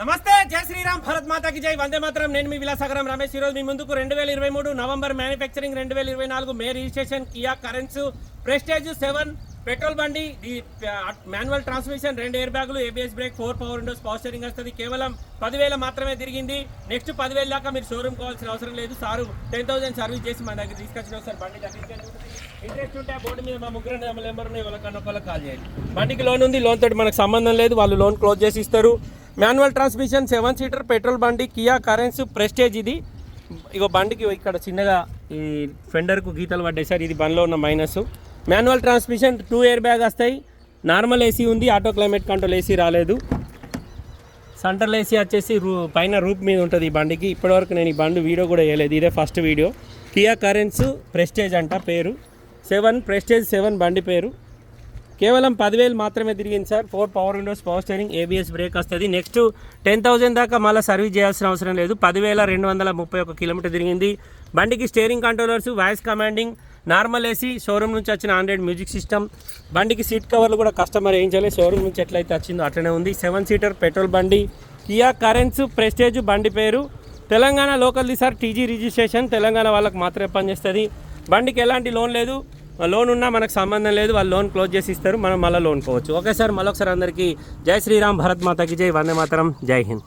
నమస్తే జై శ్రీరామ్ భరత్ మాతాకి జై. వందే మాత్రం. నేను మీ విలాసగరం రమేష్. ఈరోజు మీ ముందుకు రెండు వేల ఇరవై మూడు నవంబర్ మ్యానుఫ్యాక్చరింగ్ రెండు వేల ఇరవై నాలుగు May registration Kia Carens Prestige seven petrol బండి ఈ మాన్యువల్ ట్రాన్స్మిషన్ రెండు ఎయిర్ బ్యాగులు ABS brake four power windows power steering వస్తుంది. కేవలం పదివేల మాత్రమే తిరిగింది. నెక్స్ట్ పదివేల దాకా మీరు షోరూమ్ కావాల్సిన అవసరం లేదు. సారు టెన్ థౌసండ్ సర్వీస్ చేసి మన దగ్గర తీసుకొచ్చిన సార్ బండి ఇంట్రెస్ట్ ఉంటే ఆ బోర్డు మీద మా ముగ్గురు నెంబర్ ఉన్నాయి. వాళ్ళకన్నా ఒకళ్ళకి కాల్ చేయండి. బండికి లోన్ ఉంది. లోన్ తోటి మనకు సంబంధం లేదు. వాళ్ళు లోన్ క్లోజ్ చేసి ఇస్తారు. Manual transmission seven seater petrol బండి కియా కరెన్స్ ప్రెస్టేజ్ ఇది. ఇక బండికి ఇక్కడ చిన్నగా ఈ ఫెండర్కు గీతలు పడ్డాయి. సార్ ఇది బండిలో ఉన్న minus. Manual transmission two air bag వస్తాయి. నార్మల్ ఏసీ ఉంది ఆటో క్లైమేట్ కంట్రోల్ ఏసీ రాలేదు. సెంట్రల్ ఏసీ వచ్చేసి రూ పైన రూప్ మీద ఉంటుంది ఈ బండికి. ఇప్పటివరకు నేను ఈ బండి వీడియో కూడా వేయలేదు ఇదే first video. Kia Carens Prestige అంట పేరు. సెవెన్ ప్రెస్టేజ్ సెవెన్ బండి పేరు. కేవలం పదివేలు మాత్రమే తిరిగింది sir. Four power windows power steering ABS brake వస్తుంది. నెక్స్ట్ టెన్ థౌసండ్ దాకా మళ్ళీ సర్వీస్ చేయాల్సిన అవసరం లేదు. పదివేల రెండు వందల ముప్పై ఒక కిలోమీటర్ తిరిగింది. బండికి steering controllers voice commanding normal AC showroom నుంచి వచ్చిన ఆండ్రాయిడ్ మ్యూజిక్ సిస్టమ్ బండికి సీట్ కవర్లు కూడా కస్టమర్ వేయించాలి షోరూమ్ నుంచి ఎట్లయితే వచ్చిందో అట్లనే ఉంది. సెవెన్ సీటర్ పెట్రోల్ బండి. కియా కరెన్స్ ప్రెస్టేజ్ బండి పేరు. తెలంగాణ లోకల్ది సార్. టీజీ రిజిస్ట్రేషన్ తెలంగాణ వాళ్ళకి మాత్రమే పనిచేస్తుంది. బండికి ఎలాంటి లోన్ లేదు. లోన్ ఉన్నా మనకు సంబంధం లేదు వాళ్ళు లోన్ క్లోజ్ చేసి ఇస్తారు మనం మళ్ళీ లోన్ పోవచ్చు. ఓకే సార్ మళ్ళొకసారి అందరికీ జై శ్రీరామ్ భరత్ మాతకి జై వందే మాతరం జై హింద్.